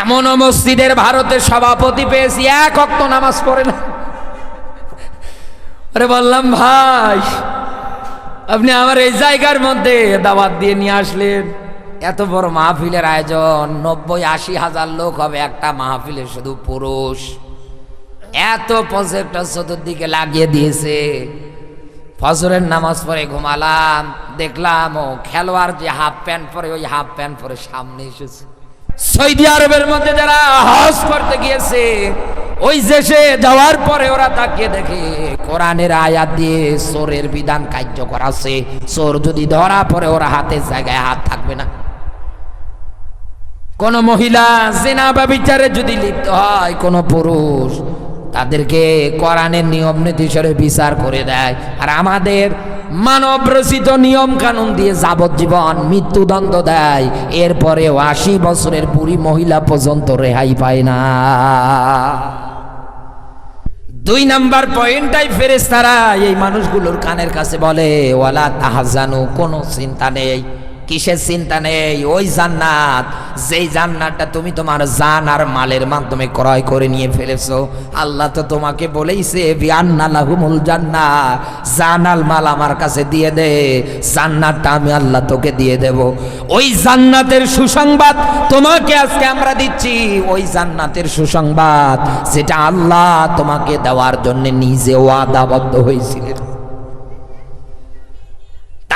এমন মসজিদের ভারতের সভাপতি পেয়েছি, এক অক্ত নামাজ পড়ে না। আরে বললাম, ভাই, আপনি আমার এই জায়গার মধ্যে দাওয়াত দিয়ে নিয়ে আসলেন। এত বড় মাহফিলের আয়োজন, নব্বই আশি হাজার লোক হবে একটা মাহফিলে, শুধু পুরুষ। এত প্রজেক্টর চতুর্দিকে লাগিয়ে দিয়েছে। ফজরের নামাজ পড়ে ঘুমালাম, দেখলাম ও খেলোয়াড় যে হাফ প্যান্ট পরে, ওই হাফ প্যান্ট পরে সামনে এসেছে। সৌদি আরবের মধ্যে যারা হজ করতে গিয়েছে, ওই দেশে যাওয়ার পরে ওরা তাকিয়ে দেখে, কোরআনের আয়াত দিয়ে চোরের বিধান কার্যকর আছে। চোর যদি ধরা পড়ে, ওরা হাতের জায়গায় হাত থাকবে না। কোন মহিলা জেনা বা বিচারে যদি লিপ্ত হয়, কোন পুরুষ, তাদেরকে কোরআনের নিয়ম নীতি বিচার করে দেয়। আর আমাদের মানব রচিত নিয়ম কানুন দিয়ে যাবজ্জীবন মৃত্যুদণ্ড দেয়। এরপরে আশি বছরের বুড়ি মহিলা পর্যন্ত রেহাই পায় না। দুই নাম্বার পয়েন্টটাই ফেরেস তারা এই মানুষগুলোর কানের কাছে বলে, ওয়ালা তাহাজানু, কোনো চিন্তা নেই। কিসের চিন্তা নেই? ওই জান্নাত। যেই জান্নাতটা তুমি তোমার জান আর মালের মাধ্যমে ক্রয় করে নিয়ে ফেলেছো, আল্লাহ তো তোমাকে বলেইছে, বিআন্না লাহুমুল জান্নাত। জান আল মাল আমার কাছে দিয়ে দে। জান্নাতটা আমি আল্লাহ তোকে দিয়ে দেব। ওই জান্নাতের সুসংবাদ তোমাকে আজকে আমরা দিচ্ছি। ওই জান্নাতের সুসংবাদ যেটা আল্লাহ তোমাকে দেওয়ার জন্য নিজে ওয়াদাবদ্ধ হয়েছিলেন।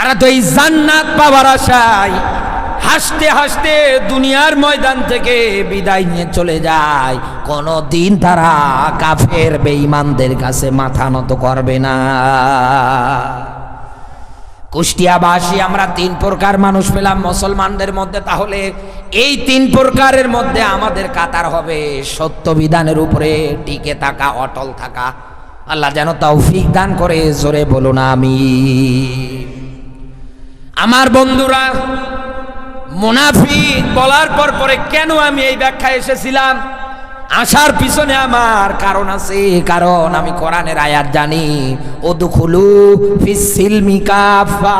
তারা তো এই জান্নাত পাওয়ার আশায় হাসতে হাসতে দুনিয়ার ময়দান থেকে বিদায় নিয়ে চলে যায়। কোনো দিন তারা কাফের বেঈমানদের কাছে মাথা নত করবে না। কুষ্টিয়াবাসী, আমরা তিন প্রকার মানুষ পেলাম মুসলমানদের মধ্যে। তাহলে এই তিন প্রকারের মধ্যে আমাদের কাতার হবে সত্য বিধানের উপরে টিকে থাকা, অটল থাকা। আল্লাহ যেন তৌফিক দান করে, জোরে বলুন আমি আমার বন্ধুরা, মুনাফিক বলার পর পরে কেন আমি এই ব্যাখ্যা এসেছিলাম? আসার পিছনে আমার কারণ আছে, কারণ আমি কোরআনের আয়াত জানি। ও দুখুলু ফিসিলমি কাফা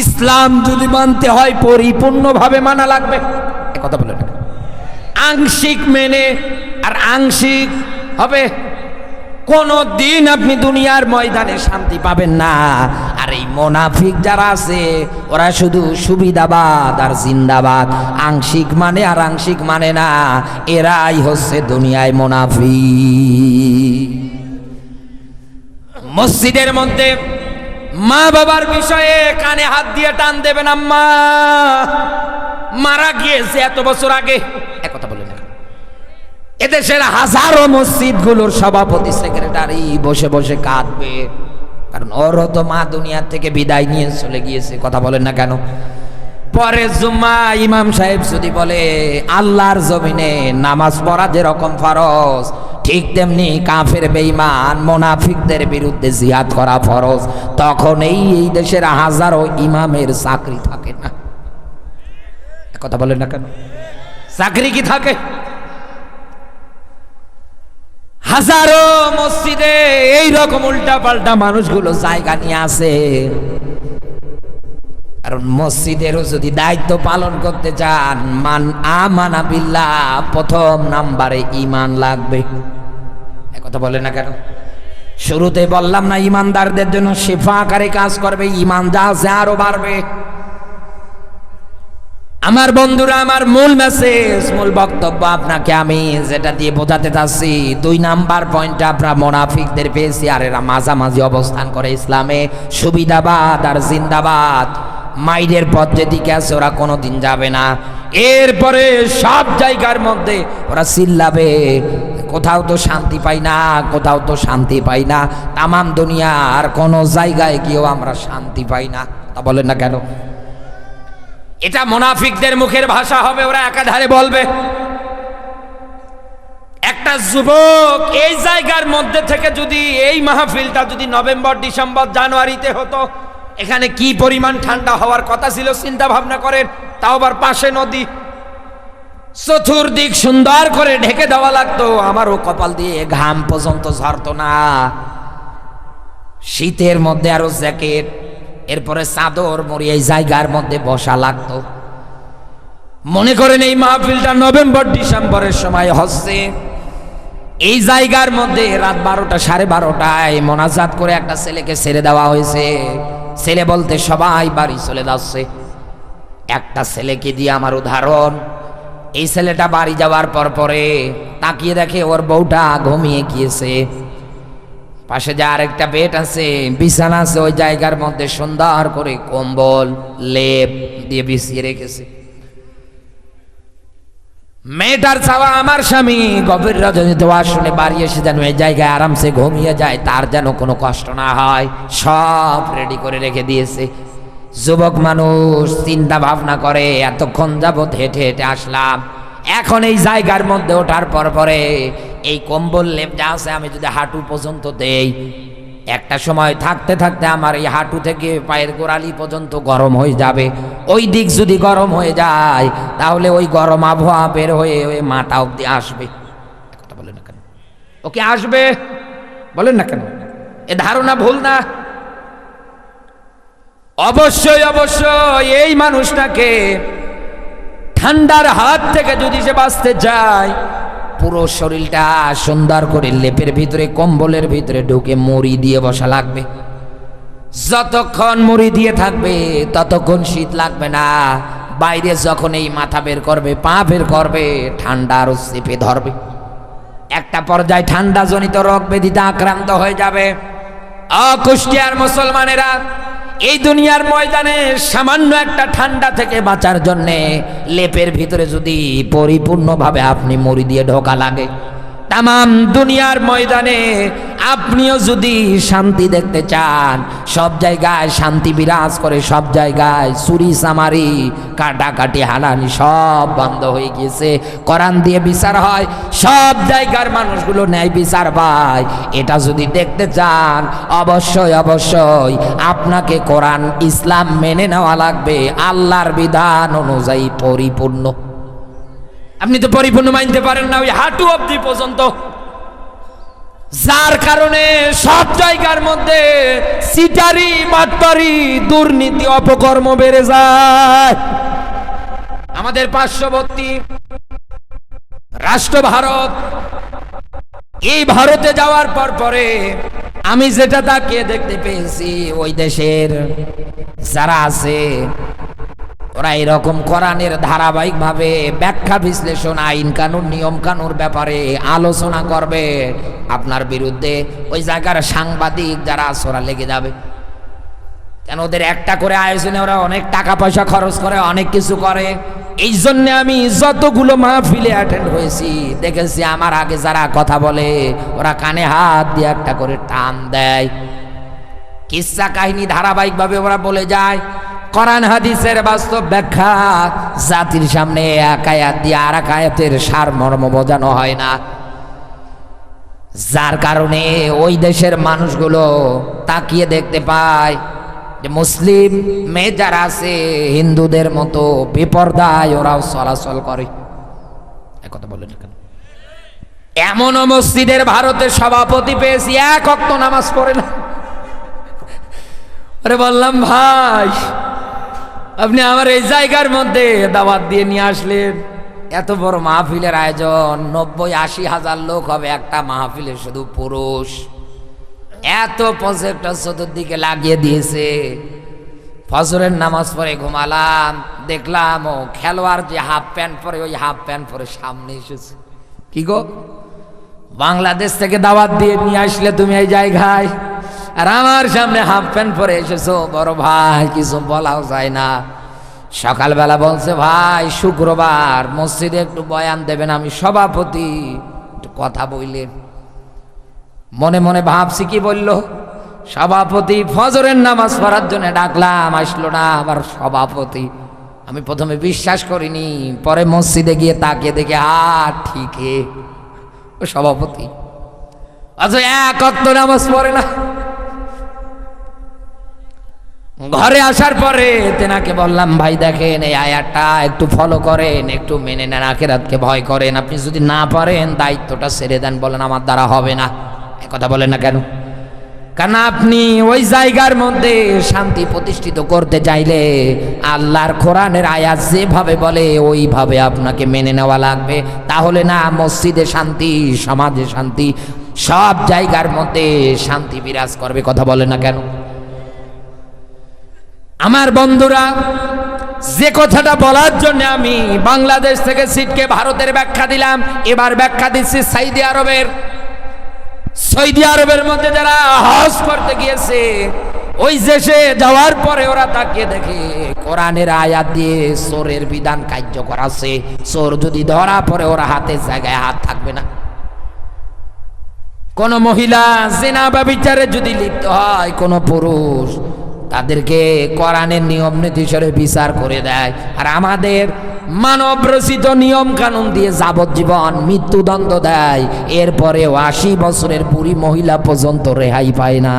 ইসলাম যদি মানতে হয়, পরিপূর্ণভাবে মানা লাগবে। কথা বলে আংশিক মেনে, আর আংশিক হবে কোনো দিন আপনি দুনিয়ার ময়দানে শান্তি পাবেন না। আর এই মোনাফিক যারা আছে, ওরা শুধু সুবিধাবাদ আর জিন্দাবাদ। আংশিক মানে আর আংশিক মানে না, এরাই হচ্ছে দুনিয়ায় মোনাফিক। মসজিদের মধ্যে মা বাবার বিষয়ে কানে হাত দিয়ে টান দেবেন আম্মা। মারা গিয়েছে এত বছর আগে। এদেশের হাজারো মসজিদগুলোর সভাপতি, সেক্রেটারি বসে বসে কাঁদবে। কারণ ওরও তো মা দুনিয়ার থেকে বিদায় নিয়ে চলে গিয়েছে, কথা বলেন না কেন? পরে জুম্মা ইমাম সাহেব যদি বলে, আল্লাহর জমিনে নামাজ পড়া যেরকম ফরজ, ঠিক তেমনি কাফের, বেঈমান, মোনাফিকদের বিরুদ্ধে জিহাদ করা ফরজ তখন এই এই দেশের হাজারো ইমামের চাকরি থাকে না। কথা বলেন না কেন? চাকরি কি থাকে? হাজারো মসজিদে এই রকম উল্টা পাল্টা মানুষগুলো জায়গা নিয়ে আসে। কারণ মসজিদেরও যদি দায়িত্ব পালন করতে চান, মান আমানা বিল্লাহ, প্রথম নাম্বারে ইমান লাগবে। কথা বলে না কেন? শুরুতে বললাম না ইমানদারদের জন্য শেফা আকারে কাজ করবে ইমান যা আছে আরও বাড়বে। আমার বন্ধুরা, আমার মূল মেসেজ মূল বক্তব্য আপনাকে আমি যেটা দিয়ে বোঝাতে চাচ্ছি, দুই নাম্বার পয়েন্টটা আপনার মোনাফিকদের পেয়েছি আর এরা মাঝামাঝি অবস্থান করে ইসলামে। সুবিধাবাদ আর জিন্দাবাদ। মাইরের পথ যেদিকে আছে, ওরা কোনো দিন যাবে না। এরপরে সব জায়গার মধ্যে ওরা চিল্লাবে। কোথাও তো শান্তি পাই না, কোথাও তো শান্তি পাই না। তামাম দুনিয়ার কোনো জায়গায় গিয়েও আমরা শান্তি পাই না। তা বলেন না কেন? এটা মোনাফিকদের মুখের ভাষা হবে, ওরা একাধারে বলবে। একটা যুবক এই জায়গার মধ্যে থেকে যদি এই মাহফিলটা যদি নভেম্বর, ডিসেম্বর, জানুয়ারিতে হতো, এখানে কি পরিমাণ ঠান্ডা হওয়ার কথা ছিল চিন্তা ভাবনা করেন, তাও আবার পাশে নদী। চতুর্দিক সুন্দর করে ঢেকে দেওয়া লাগতো, আমারও কপাল দিয়ে ঘাম পর্যন্ত ঝরতো না। শীতের মধ্যে আরও জ্যাকেট এরপরে চাদর মরি এই জায়গার মধ্যে বসা লাগতো। মনে করেন এই মাহফিলটা নভেম্বর, ডিসেম্বরের সময় হচ্ছে। এই জায়গার মধ্যে রাত বারোটা, সাড়ে বারোটায় মোনাজাত করে একটা ছেলেকে ছেড়ে দেওয়া হয়েছে। ছেলে বলতে সবাই বাড়ি চলে যাচ্ছে। একটা ছেলেকে দিয়ে আমার উদাহরণ, এই ছেলেটা বাড়ি যাওয়ার পর পরে তাকিয়ে দেখে ওর বউটা ঘুমিয়ে গিয়েছে। পাশে যে আরেকটা বেড আছে, বিছানা আছে, ওই জায়গার মধ্যে সুন্দর করে কম্বল, লেপ দিয়ে বিছিয়ে রেখেছে। মেয়েটার চাওয়া আমার স্বামী গভীর রজনীতে শুনে বাড়ি এসে যেন এই জায়গায় আরামসে ঘুমিয়ে যায়, তার যেন কোনো কষ্ট না হয়, সব রেডি করে রেখে দিয়েছে। যুবক মানুষ চিন্তা ভাবনা করে, এতক্ষণ যাবৎ হেঁটে হেঁটে আসলাম। এখন এই জায়গার মধ্যে ওঠার পর পরে এই কম্বল লেপ যা আছে আমি যদি হাঁটু পর্যন্ত দেই, একটা সময় থাকতে থাকতে আমার এই হাঁটু থেকে পায়ের গোড়ালি পর্যন্ত গরম হয়ে যাবে। ওই দিক যদি গরম হয়ে যায়, তাহলে ওই গরম আবহাওয়া বের হয়ে ওই মাথা অব্দি আসবে। কথা বলেন না কেন? ওকে আসবে? বলেন না কেন? এ ধারণা ভুল না? অবশ্যই অবশ্যই এই মানুষটাকে ঠান্ডার হাত থেকে যদি সে বাঁচতে চায় পুরো শরীরটা সুন্দর করে লেপের ভিতরে, কম্বলের ভিতরে ঢুকে মুড়ি দিয়ে বসা লাগবে। যতক্ষণ মুড়ি দিয়ে থাকবে, ততক্ষণ শীত লাগবে না। বাইরে যখন এই মাথা বের করবে, পা বের করবে, ঠান্ডা আরও চেপে ধরবে। একটা পর্যায়ে ঠান্ডা জনিত রোগ ব্যাধিতে আক্রান্ত হয়ে যাবে। অকুষ্টিয়ার মুসলমানেরা এই দুনিয়ার ময়দানে সামান্য একটা ঠান্ডা থেকে বাঁচার জন্যে লেপের ভিতরে যদি পরিপূর্ণভাবে আপনি মরি দিয়ে ঢোকা লাগে তাম দুনিয়ার ময়দানে আপনিও যদি শান্তি দেখতে চান, সব জায়গায় শান্তি বিরাজ করে, সব জায়গায় চুরি সামারি কাটাকাটি হানানি সব বন্ধ হয়ে গিয়েছে। কোরআন দিয়ে বিচার হয়, সব জায়গার মানুষগুলো ন্যায় বিচার পায়। এটা যদি দেখতে চান, অবশ্যই অবশ্যই আপনাকে কোরআন ইসলাম মেনে নেওয়া লাগবে, আল্লাহর বিধান অনুযায়ী পরিপূর্ণ। আপনি তো পরিপূর্ণ মানতে পারেন না, ওই হাঁটু অবধি পর্যন্ত। যার কারণে সব জায়গার মধ্যে সিটারি বাটপারি দুর্নীতি, অপকর্ম বেড়ে যায়। আমাদের পার্শ্ববর্তী রাষ্ট্র ভারত, এই ভারতে যাওয়ার পর পরে আমি যেটা তাকিয়ে দেখতে পেয়েছি, ওই দেশের যারা আছে ওরা এরকম কোরআনের ধারাবাহিকভাবে ব্যাখ্যা বিশ্লেষণ, আইন কানুন, নিয়ম কানুন ব্যাপারে আলোচনা করবে। আপনার বিরুদ্ধে ওই জায়গার সাংবাদিক যারা ওরা লেগে যাবে। কেন ওদের একটা করে আয়োজনে ওরা অনেক টাকা পয়সা খরচ করে, অনেক কিছু করে। এই জন্য আমি যতগুলো মাহফিলে অ্যাটেন্ড হয়েছি, দেখেছি আমার আগে যারা কথা বলে, ওরা কানে হাত দিয়ে একটা করে টান দেয়। কিসা কাহিনী ধারাবাহিকভাবে ওরা বলে যায় কোরআন হাদিসের বাস্তব ব্যাখ্যা, জাতির সামনে এক আয়াত দিয়ে আর এক আয়াতের সার মর্ম বোঝানো হয় না। যার কারণে ওই দেশের মানুষগুলো তাকিয়ে দেখতে পায় যে মুসলিম মেয়ে যারা আছে, হিন্দুদের মতো বিপর্দায় ওরাও চলাচল করে। কথা বলেন কেন? এমন মসজিদের ভারতের সভাপতি পেয়েছি, এক অক্ত নামাজ পড়ে না। আরে বললাম, ভাই আপনি আমার এই জায়গার মধ্যে দাওয়াত দিয়ে নিয়ে আসলেন। এত বড় মাহফিলের আয়োজন, নব্বই আশি হাজার লোক হবে একটা মাহফিলে, শুধু পুরুষ। এত প্রজেক্টর চতুর্দিকে লাগিয়ে দিয়েছে। ফজরের নামাজ পড়ে ঘুমালাম, দেখলাম, ও খেলোয়াড় যে হাফ প্যান্ট পরে, ওই হাফ প্যান্ট পরে সামনে এসেছে। কি গো? বাংলাদেশ থেকে দাওয়াত দিয়ে নিয়ে আসলে তুমি এই জায়গায়? আর আমার সামনে হাফ প্যান্ট পরে এসেছ। বড় ভাই, কিছু বলাও যায় না। সকালবেলা বলছে, ভাই, শুক্রবার মসজিদে একটু বয়ান দেবেন আমি সভাপতি। একটু কথা বললেন মনে মনে ভাবছি, কি বলল? সভাপতি, ফজরের নামাজ পড়ার জন্য ডাকলাম, আসলো না আবার সভাপতি। আমি প্রথমে বিশ্বাস করিনি, পরে মসজিদে গিয়ে তাকে দেখে, আ, ঠিকই। ও সভাপতি। অথচ এক নামাজ পড়ে না। ঘরে আসার পরে তেনাকে বললাম, ভাই, দেখেন এই আয়াটা একটু ফলো করেন, একটু মেনে নেন, আখেরাতকে ভয় করেন। আপনি যদি না পারেন, দায়িত্বটা ছেড়ে দেন, বলেন, আমার দ্বারা হবে না। কথা বলেন না কেন? কারণ আপনি ওই জায়গার মধ্যে শান্তি প্রতিষ্ঠিত করতে চাইলে আল্লাহর কোরআনের আয়াত যেভাবে বলে, ওইভাবে আপনাকে মেনে নেওয়া লাগবে। তাহলে না, মসজিদে শান্তি, সমাজে শান্তি, সব জায়গার মধ্যে শান্তি বিরাজ করবে, কথা বলে না কেন? আমার বন্ধুরা, যে কথাটা বলার জন্য আমি বাংলাদেশ থেকে সিটকে ভারতের ব্যাখ্যা দিলাম, এবার ব্যাখ্যা দিচ্ছি সৌদি আরবের। সৌদি আরবের মধ্যে যারা হজ করতে গিয়েছে, ওই দেশে যাওয়ার পরে ওরা তাকিয়ে দেখে, কোরআনের আয়াত দিয়ে চোরের বিধান কার্যকর আছে। চোর যদি ধরা পড়ে, ওরা হাতের জায়গায় হাত থাকবে না। কোন মহিলা, জেনা বা বিচারে যদি লিপ্ত হয়, কোন পুরুষ তাদেরকে কোরআনের নিয়ম নীতি নীতিসরে বিচার করে দেয়। আর আমাদের মানব রচিত নিয়ম কানুন দিয়ে যাবজ্জীবন মৃত্যুদণ্ড দেয়। এরপরে আশি বছরের বুড়ি মহিলা পর্যন্ত রেহাই পায় না।